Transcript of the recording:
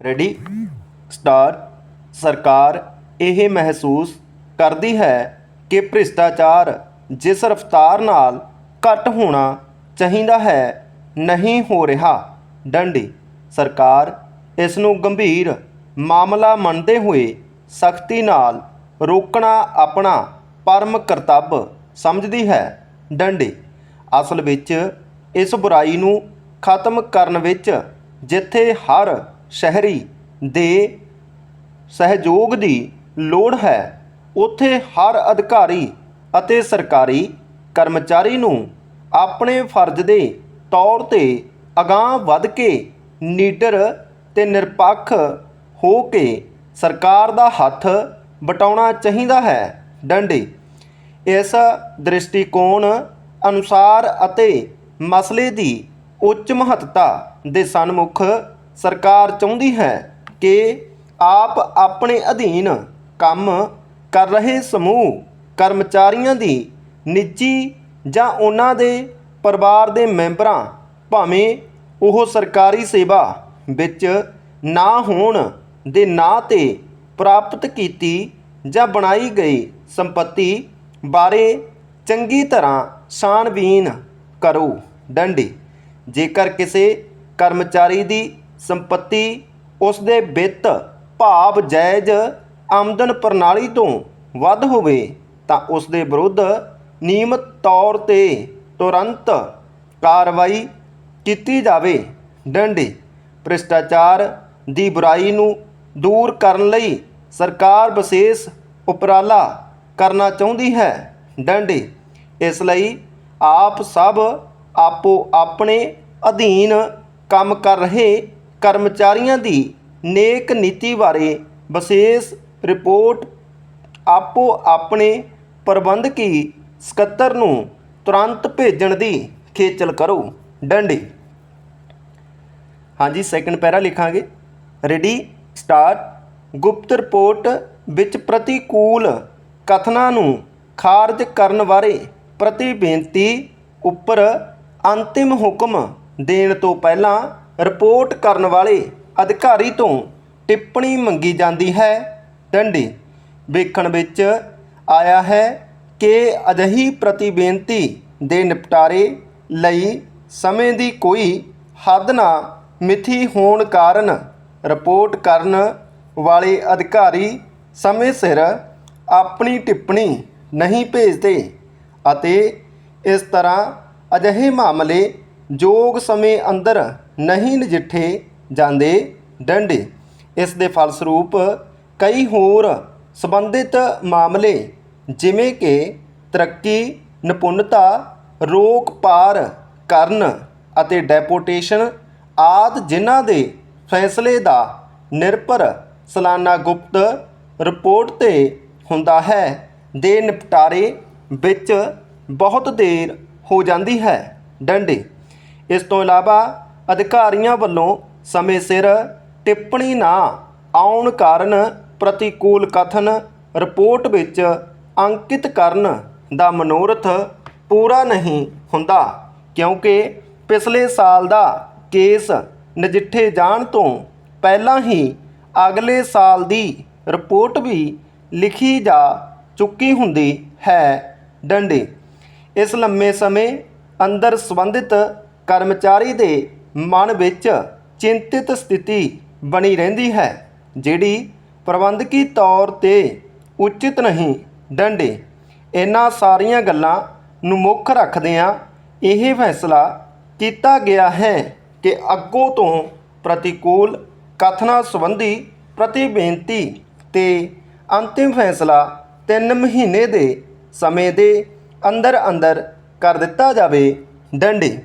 Ready star ਸਰਕਾਰ ਇਹ ਮਹਿਸੂਸ ਕਰਦੀ ਹੈ ਕਿ ਭ੍ਰਿਸ਼ਟਾਚਾਰ ਜਿਸ ਰਫ਼ਤਾਰ ਨਾਲ ਘੱਟ ਹੋਣਾ ਚਾਹੀਦਾ ਹੈ, ਨਹੀਂ ਹੋ ਰਿਹਾ। ਡੰਡੀ, ਸਰਕਾਰ ਇਸ ਨੂੰ ਗੰਭੀਰ ਮਾਮਲਾ ਮੰਨਦੇ ਹੋਏ ਸਖਤੀ ਨਾਲ ਰੋਕਣਾ ਆਪਣਾ ਪਰਮ ਕਰਤੱਵ ਸਮਝਦੀ ਹੈ। ਡੰਡੀ, ਅਸਲ ਵਿੱਚ ਇਸ ਬੁਰਾਈ ਨੂੰ ਖਤਮ ਕਰਨ ਵਿੱਚ ਜਿੱਥੇ ਹਰ ਸ਼ਹਿਰੀ ਦੇ ਸਹਿਯੋਗ ਦੀ ਲੋੜ ਹੈ। ਉੱਥੇ ਹਰ ਅਧਿਕਾਰੀ ਅਤੇ ਸਰਕਾਰੀ ਕਰਮਚਾਰੀ ਨੂੰ ਆਪਣੇ ਫਰਜ਼ ਦੇ ਤੌਰ ਤੇ ਅਗਾਂਹ ਵੱਧ ਕੇ ਨੀਡਰ ਤੇ ਨਿਰਪੱਖ ਹੋ ਕੇ ਸਰਕਾਰ ਦਾ ਹੱਥ ਵਟਾਉਣਾ ਚਾਹੀਦਾ ਹੈ। ਡੰਡੇ। ਇਸ ਦ੍ਰਿਸ਼ਟੀਕੋਣ ਅਨੁਸਾਰ ਅਤੇ ਮਸਲੇ ਦੀ ਉੱਚ ਮਹੱਤਤਾ ਦੇ ਸਨਮੁਖ ਸਰਕਾਰ ਚਾਹੁੰਦੀ ਹੈ ਕਿ ਆਪ ਆਪਣੇ ਅਧੀਨ ਕੰਮ ਕਰ ਰਹੇ ਸਮੂਹ, ਕਰਮਚਾਰੀਆਂ ਦੀ ਨਿੱਜੀ ਜਾਂ ਉਹਨਾਂ ਦੇ ਪਰਿਵਾਰ ਦੇ ਮੈਂਬਰਾਂ, ਭਾਵੇਂ ਉਹ ਸਰਕਾਰੀ ਸੇਵਾ ਵਿੱਚ ਨਾ ਹੋਣ ਦੇ ਨਾਂ ਤੇ ਪ੍ਰਾਪਤ ਕੀਤੀ ਜਾਂ ਬਣਾਈ ਗਈ ਸੰਪਤੀ ਬਾਰੇ ਚੰਗੀ ਤਰ੍ਹਾਂ ਛਾਣਬੀਨ ਕਰੋ। ਡੰਡੀ, ਜੇਕਰ ਕਿਸੇ ਕਰਮਚਾਰੀ ਦੀ ਸੰਪਤੀ ਉਸ ਦੇ ਵਿੱਤ, ਭਾਵ ਜਾਇਜ਼ ਆਮਦਨ ਪ੍ਰਣਾਲੀ ਤੋਂ ਵੱਧ ਹੋਵੇ ਤਾਂ ਉਸ ਦੇ ਵਿਰੁੱਧ ਨਿਯਮਤ ਤੌਰ ਤੇ ਤੁਰੰਤ ਕਾਰਵਾਈ ਕੀਤੀ ਜਾਵੇ। ਡੰਡੀ, ਭ੍ਰਿਸ਼ਟਾਚਾਰ ਦੀ ਬੁਰਾਈ ਨੂੰ ਦੂਰ ਕਰਨ ਲਈ ਸਰਕਾਰ ਵਿਸ਼ੇਸ਼ ਉਪਰਾਲਾ ਕਰਨਾ ਚਾਹੁੰਦੀ ਹੈ। ਡੰਡੀ, ਇਸ ਲਈ ਆਪ ਸਭ ਆਪੋ ਆਪਣੇ ਅਧੀਨ ਕੰਮ ਕਰ ਰਹੇ ਕਰਮਚਾਰੀਆਂ ਦੀ ਨੇਕ ਨੀਤੀ ਬਾਰੇ ਵਿਸ਼ੇਸ਼ ਰਿਪੋਰਟ ਆਪੋ ਆਪਣੇ ਪ੍ਰਬੰਧਕੀ ਸਕੱਤਰ ਨੂੰ ਤੁਰੰਤ ਭੇਜਣ ਦੀ ਖੇਚਲ ਕਰੋ। ਡੰਡੀ। ਹਾਂਜੀ ਸੈਕੰਡ ਪੈਰਾ ਲਿਖਾਂਗੇ। ਰੈਡੀ ਸਟਾਰਟ ਗੁਪਤ ਰਿਪੋਰਟ ਵਿੱਚ ਪ੍ਰਤੀਕੂਲ ਕਥਨਾਂ ਨੂੰ ਖਾਰਜ ਕਰਨ ਬਾਰੇ ਪ੍ਰਤੀ ਬੇਨਤੀ ਉੱਪਰ ਅੰਤਿਮ ਹੁਕਮ ਦੇਣ ਤੋਂ ਪਹਿਲਾਂ ਰਿਪੋਰਟ ਕਰਨ ਵਾਲੇ ਅਧਿਕਾਰੀ ਤੋਂ ਟਿੱਪਣੀ ਮੰਗੀ ਜਾਂਦੀ ਹੈ। ਡੰਡੀ ਵੇਖਣ ਵਿੱਚ ਆਇਆ ਹੈ ਕਿ ਅਜਿਹੀ ਪ੍ਰਤੀ ਬੇਨਤੀ ਦੇ ਨਿਪਟਾਰੇ ਲਈ ਸਮੇਂ ਦੀ ਕੋਈ ਹੱਦ ਨਾ ਮਿਥੀ ਹੋਣ ਕਾਰਨ ਰਿਪੋਰਟ ਕਰਨ ਵਾਲੇ ਅਧਿਕਾਰੀ ਸਮੇਂ ਸਿਰ ਆਪਣੀ ਟਿੱਪਣੀ ਨਹੀਂ ਭੇਜਦੇ ਅਤੇ ਇਸ ਤਰ੍ਹਾਂ ਅਜਿਹੇ ਮਾਮਲੇ ਯੋਗ ਸਮੇਂ ਅੰਦਰ ਨਹੀਂ ਨਜਿੱਠੇ ਜਾਂਦੇ ਡੰਡੇ। ਇਸ ਦੇ ਫਲਸਰੂਪ ਕਈ ਹੋਰ ਸੰਬੰਧਿਤ ਮਾਮਲੇ ਜਿਵੇਂ ਕਿ ਤਰੱਕੀ, ਨਿਪੁੰਨਤਾ, ਰੋਕ ਪਾਰ ਕਰਨ ਅਤੇ ਡੈਪੋਟੇਸ਼ਨ ਆਦਿ ਜਿਨ੍ਹਾਂ ਦੇ ਫੈਸਲੇ ਦਾ ਨਿਰਭਰ ਸਾਲਾਨਾ ਗੁਪਤ ਰਿਪੋਰਟ ਤੇ ਹੁੰਦਾ ਹੈ, ਦੇ ਨਿਪਟਾਰੇ ਵਿੱਚ ਬਹੁਤ ਦੇਰ ਹੋ ਜਾਂਦੀ ਹੈ। ਡੰਡੇ ਇਸ ਤੋਂ ਇਲਾਵਾ ਅਧਿਕਾਰੀਆਂ ਵੱਲੋਂ ਸਮੇਂ ਸਿਰ ਟਿੱਪਣੀ ਨਾ ਆਉਣ ਕਾਰਨ ਪ੍ਰਤੀਕੂਲ ਕਥਨ ਰਿਪੋਰਟ ਵਿੱਚ ਅੰਕਿਤ ਕਰਨ ਦਾ ਮਨੋਰਥ ਪੂਰਾ ਨਹੀਂ ਹੁੰਦਾ, ਕਿਉਂਕਿ ਪਿਛਲੇ ਸਾਲ ਦਾ ਕੇਸ ਨਜਿੱਠੇ ਜਾਣ ਤੋਂ ਪਹਿਲਾਂ ਹੀ ਅਗਲੇ ਸਾਲ ਦੀ ਰਿਪੋਰਟ ਵੀ ਲਿਖੀ ਜਾ ਚੁੱਕੀ ਹੁੰਦੀ ਹੈ ਡੰਡੇ। ਇਸ ਲੰਮੇ ਸਮੇਂ ਅੰਦਰ ਸੰਬੰਧਿਤ ਕਰਮਚਾਰੀ ਦੇ ਮਨ ਵਿੱਚ ਚਿੰਤਿਤ ਸਥਿਤੀ ਬਣੀ ਰਹਿੰਦੀ ਹੈ, ਜਿਹੜੀ ਪ੍ਰਬੰਧਕੀ ਤੌਰ ਤੇ ਉਚਿਤ ਨਹੀਂ। ਡੰਡੇ, ਇਹਨਾਂ ਸਾਰੀਆਂ ਗੱਲਾਂ ਨੂੰ ਮੁੱਖ ਰੱਖਦਿਆਂ ਇਹ ਫੈਸਲਾ ਕੀਤਾ ਗਿਆ ਹੈ ਕਿ ਅੱਗੋਂ ਤੋਂ ਪ੍ਰਤੀਕੂਲ ਕਥਨਾ ਸੰਬੰਧੀ ਪ੍ਰਤੀ ਬੇਨਤੀ ਤੇ ਅੰਤਿਮ ਫੈਸਲਾ 3 ਮਹੀਨੇ ਦੇ ਸਮੇਂ ਦੇ ਅੰਦਰ ਅੰਦਰ ਕਰ ਦਿੱਤਾ ਜਾਵੇ। ਡੰਡੇ